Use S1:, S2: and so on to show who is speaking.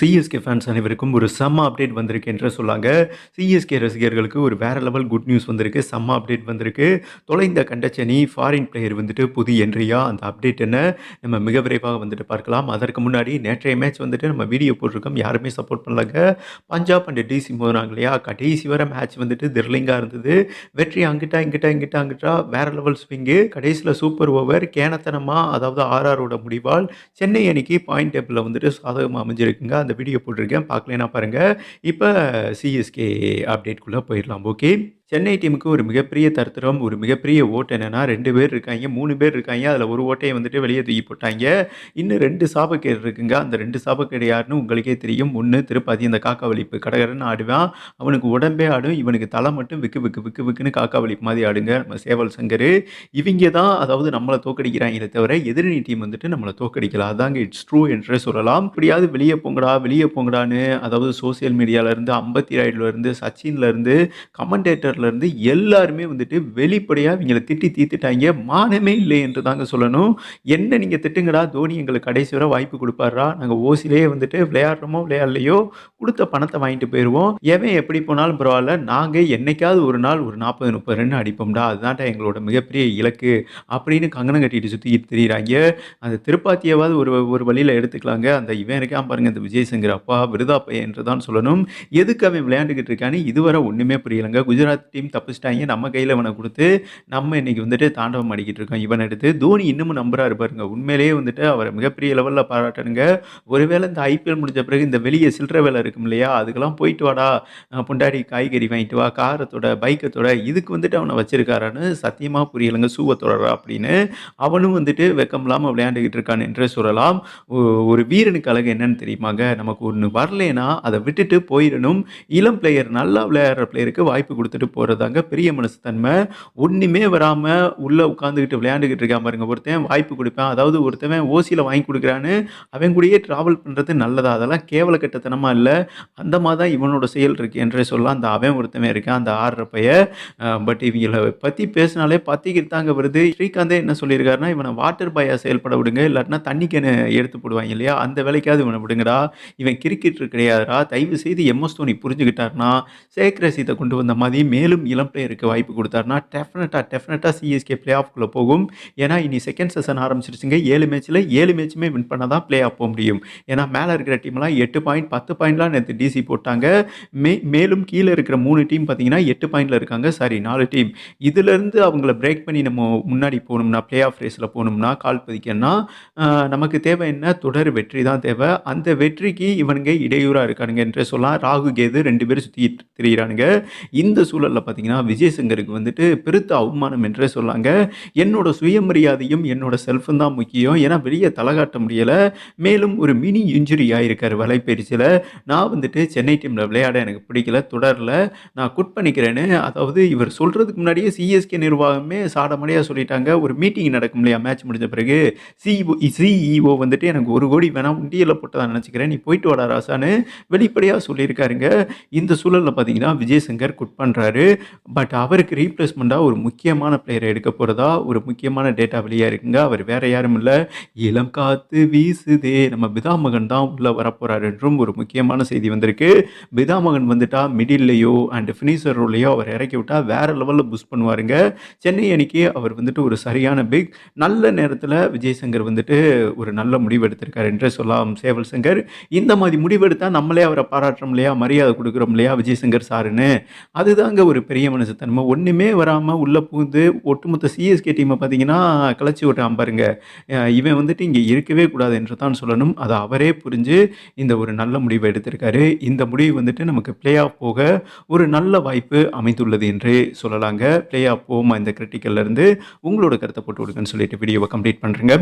S1: CSK fans அனைவருக்கும் ஒரு செம்ம அப்டேட் வந்திருக்கு என்று சொல்லாங்க. சிஎஸ்கே ரசிகர்களுக்கு ஒரு வேற லெவல் குட் நியூஸ் வந்திருக்கு. செம்ம அப்டேட் வந்திருக்கு. தொலைந்த கண்டச்சனி ஃபாரின் பிளேயர் வந்துட்டு புது என்ட்ரியா அந்த அப்டேட் என்ன? நம்ம மிக விரைவாக வந்துட்டு பார்க்கலாம். அதற்கு முன்னாடி நேற்றைய மேட்ச் வந்துட்டு நம்ம வீடியோ போட்டிருக்கோம். யாருமே சப்போர்ட் பண்ணலங்க. பஞ்சாப் அண்ட் டிசி போனாங்க இல்லையா? கடைசி வர மேட்ச் வந்துட்டு திர்லிங்காக இருந்தது. வெற்றி அங்கிட்டா இங்கிட்டா இங்கிட்டா அங்கிட்டா வேற லெவல் ஸ்விங்கு கடைசியில் சூப்பர் ஓவர் கேனத்தனமாக அதாவது ஆர்ஆரோட முடிவால் சென்னை அணிக்கு பாயிண்ட் டேபிளில் வந்துட்டு சாதகமாக அமைஞ்சிருக்குங்க. அந்த வீடியோ போட்டிருக்கேன். பார்க்கலனா பாருங்கள் இப்போ சிஎஸ்கே அப்டேட்குள்ளே போயிடலாம். ஓகே சென்னை டீமுக்கு ஒரு மிகப்பெரிய தருத்திரம் ஒரு மிகப்பெரிய ஓட்டு என்னென்னா ரெண்டு பேர் இருக்காங்க மூணு பேர் இருக்காங்க. அதில் ஒரு ஓட்டையை வந்துட்டு வெளியே தூக்கி போட்டாங்க. இன்னும் ரெண்டு சாபக்கேடு இருக்குங்க. அந்த ரெண்டு சாபக்கேடு யாருன்னு உங்களுக்கே தெரியும். ஒன்று திருப்பதி அந்த காக்கா வலிப்பு கடகரன்னு ஆடுவான். அவனுக்கு உடம்பே ஆடும். இவனுக்கு தலை மட்டும் விக்கு விக்கு விக்கு விக்குன்னு காக்கா வலிப்பு மாதிரி ஆடுங்க. நம்ம சேவல் சங்கர். இவங்க தான் அதாவது நம்மளை தோக்கடிக்கிறாங்களே தவிர எதிரணி டீம் வந்துட்டு நம்மளை தோக்கடிக்கலாம் அதாங்க இட்ஸ் ட்ரூ என்றே சொல்லலாம். இப்படியாவது வெளியே போங்கடா வெளியே போங்கடான்னு அதாவது சோசியல் மீடியாவிலேருந்து அம்பத்தி ராய்டுலேருந்து சச்சின்லேருந்து கமெண்டேட்டர் இருந்து எல்லாருமே வந்துட்டு வெளிப்படையாக இவங்களை திட்டி தீர்த்துட்டாங்க. மானமே இல்லை என்று தாங்க சொல்லணும். என்ன நீங்கள் திட்டுங்கடா தோனி எங்களுக்கு கடைசி வரை வாய்ப்பு கொடுப்பாரா? நாங்கள் ஓசிலே வந்துட்டு விளையாடுறோமோ விளையாடலையோ? கொடுத்த பணத்தை வாங்கிட்டு போயிடுவோம் எவன் எப்படி போனாலும் பரவாயில்ல. நாங்கள் என்னைக்காவது ஒரு நாள் ஒரு நாற்பது முப்பது ரன் அடிப்போம்டா. அதுதான்டா எங்களோட மிகப்பெரிய இலக்கு அப்படின்னு கங்கணம் கட்டிட்டு சுற்றி தெரியுறாங்க. அந்த திருப்பாத்தியாவது ஒரு ஒரு வழியில் எடுத்துக்கலாங்க. அந்த இவன் இருக்கான் பாருங்க இந்த விஜய் சங்கர் அப்பா விருதா பையன் என்று தான் சொல்லணும். எதுக்கு அவன் விளையாண்டுக்கிட்டு இருக்கான்னு இதுவரை ஒன்றுமே புரியலைங்க. குஜராத் டீம் தப்பிச்சிட்டாங்க. நம்ம கையில் இவனை கொடுத்து நம்ம இன்னைக்கு வந்துட்டு தாண்டவம் அடிக்கிட்டு இருக்கோம். இவன் எடுத்து தோனி இன்னமும் நம்புறாரு பாருங்க. உண்மையிலேயே வந்துட்டு அவரை மிகப்பெரிய லெவலில் பாராட்டணுங்க. ஒருவேளை இந்த ஐபிஎல் முடிஞ்ச பிறகு இந்த வெளியே சில்லற வேலை இருக்கும் இல்லையா? அதுக்கெல்லாம் போயிட்டு வாடா. பொண்டாடி காய்கறி வாங்கிட்டு வா. காரத்தோட பைக்கத்தோட இதுக்கு வந்துட்டு அவனை வச்சிருக்காரான்னு சத்தியமாக புரியலைங்க. சூவை தொடரா அப்படின்னு அவனும் வந்துட்டு வெக்கம் இல்லாமல் விளையாண்டுக்கிட்டு இருக்கான் என்று சொல்லலாம். ஒரு வீரனுக்கு அழகு என்னன்னு தெரியுமாங்க? நமக்கு ஒன்று வரலேனா அதை விட்டுட்டு போயிடணும். இளம் பிளேயர் நல்லா விளையாடுற பிளேயருக்கு வாய்ப்பு கொடுத்துட்டு போகிறதாங்க பெரிய மனசுத்தன்மை ஒன்றுமே வராமல் உள்ளே உட்காந்துக்கிட்டு விளையாண்டுக்கிட்டு இருக்கான் பாருங்க. ஒருத்தன் வாய்ப்பு கொடுப்பேன். அதாவது ஒருத்தவன் ஓசியில் வாங்கி கொடுக்குறான்னு அவன் கூடயே ட்ராவல் பண்ணுறது நல்லதா? அதெல்லாம் கேவல கட்டத்தனமாக இல்லை. அந்த மாதிரி தான் இவனோட செயல் இருக்கு என்றே சொல்லலாம். அந்த அவன் ஒருத்தவன் இருக்கான். அந்த ஆடுற பைய. பட் இவங்களை பற்றி பேசினாலே பற்றிக்கிட்டு தாங்க வருது. ஸ்ரீகாந்தே என்ன சொல்லியிருக்காருன்னா இவனை வாட்டர் பாயா செயல்பட விடுங்க. இல்லாட்டினா தண்ணிக்கேனு எடுத்து போடுவாங்க இல்லையா? அந்த வேலைக்காவது இவனை விடுங்கடா. இவன் கிரிக்கெட்டர் கிடையாதுடா. தயவு செய்து எம்எஸ் தோனி புரிஞ்சுக்கிட்டாருன்னா சேக் ரசீதை கொண்டு வந்த மாதிரி மேலும் இளம் பிளேயருக்கு வாய்ப்பு கொடுத்தாருன்னா டெஃபினட்டாக டெஃபினட்டாக சிஎஸ்கே பிளே ஆஃப்குள்ளே போகும். ஏன்னா இனி செகண்ட் செஷன் ஆரம்பிச்சிருச்சுங்க. ஏழு மேட்ச்சில் ஏழு மேட்ச்சுமே வின் பண்ணால் தான் பிளே ஆஃப் போக முடியும். ஏன்னா மேலே இருக்கிற டீம்லாம் எட்டு பாயிண்ட் பத்து பாயிண்ட்லாம் நேற்று டிசி போட்டாங்க. மே மேலும் கீழே இருக்கிற மூணு டீம் பார்த்தீங்கன்னா எட்டு பாயிண்டில் இருக்காங்க. சாரி நாலு டீம் இதுலேருந்து அவங்கள பிரேக் பண்ணி நம்ம முன்னாடி போகணும்னா பிளே ஆஃப் ரேஸில் போகணும்னா கால் பதிக்கணும்னா நமக்கு தேவை என்ன? தொடர் வெற்றி தான் தேவை. அந்த வெற்றிக்கு இவனுங்க இடையூறாக இருக்கானுங்க என்று சொல்லலாம். ராகு கேது ரெண்டு பேரும் சுற்றி திரியிறானுங்க. இந்த சூழலில் பார்த்தீங்கன்னா விஜய் சங்கருக்கு வந்துட்டு பெருத்த அவமானம் என்றே சொல்லாங்க. என்னோட சுயமரியாதையும் என்னோட செல்ஃபும் தான் முக்கியம். ஏன்னா வெளியே தலை காட்ட முடியலை. மேலும் ஒரு மினி இன்ஜுரி ஆயிருக்காரு வலைப்பயிற்சியில் நான் வந்துட்டு சென்னை டீமில் விளையாட எனக்கு பிடிக்கல தொடரில். நான் குட் பண்ணிக்கிறேன்னு அதாவது இவர் சொல்கிறதுக்கு முன்னாடியே சிஎஸ்கே நிர்வாகமே சாடமடையாக சொல்லிட்டாங்க. ஒரு மீட்டிங் நடக்கும் இல்லையா மேட்ச் முடிஞ்ச பிறகு. சிஇஓ சிஇஓ வந்துட்டு எனக்கு ஒரு கோடி வேணாம் உண்டியலில் போட்டதா நினச்சிக்கிறேன். நீ போயிட்டு வாடா ராசான்னு வெளிப்படையாக சொல்லியிருக்காருங்க. இந்த சூழலில் பார்த்தீங்கன்னா விஜய் சங்கர் குட் பண்ணுறாரு பட் அவருக்கு ரீப்ளேஸ்மெண்ட்டாக ஒரு முக்கியமான பிளேயரை எடுக்க போகிறதா ஒரு முக்கியமான டேட்டா வெளியாக இருக்குங்க. அவர் வேற யாரும் இல்லை. இளம் காத்து வீசுதே. நம்ம பிதாமகன் தான் உள்ளே வரப்போகிறார் என்றும் ஒரு முக்கியமான செய்தி வந்திருக்கு. பிதாமகன் வந்துட்டா மிடில்லையோ அண்ட் ஃபினிஷர் ரோலையோ அவர் இறக்கி விட்டால் வேற லெவலில் புஷ் பண்ணுவாருங்க. சென்னை அணிக்கு அவர் வந்துட்டு ஒரு சரியான பிக் நல்ல நேரத்தில் விஜய் சங்கர் வந்துட்டு ஒரு நல்ல முடிவு எடுத்திருக்கார் என்று சொல்லலாம் சேவல் சங்கர். இந்த மாதிரி முடிவெடுத்தால் நம்மளே அவரை பாராட்டுறோம் இல்லையா? மரியாதை கொடுக்குறோம் இல்லையா? விஜய் சங்கர் சாருன்னு. அதுதாங்க ஒரு பெரிய மனசுத்தன்மை. ஒன்றுமே வராமல் உள்ளே புகுந்து ஒட்டுமொத்த சிஎஸ்கே டீமை பார்த்தீங்கன்னா கிளச்சி விட்டான் பாருங்க. இவன் வந்துட்டு இங்கே இருக்கவே கூடாது என்று தான் சொல்லணும். அதை அவரே புரிஞ்சு இந்த ஒரு நல்ல முடிவை எடுத்திருக்காரு. இந்த முடிவு வந்துட்டு நமக்கு பிளே ஆஃப் போக ஒரு நல்ல வாய்ப்பு அமைந்துள்ளது என்றே சொல்லலாங்க. பிளே ஆஃப் போமா இந்த கிரிட்டிக்கல்ல இருந்து? உங்களோட கருத்தை போட்டு விடுங்கன்னு சொல்லிட்டு வீடியோவை கம்ப்ளீட் பண்ணுறேங்க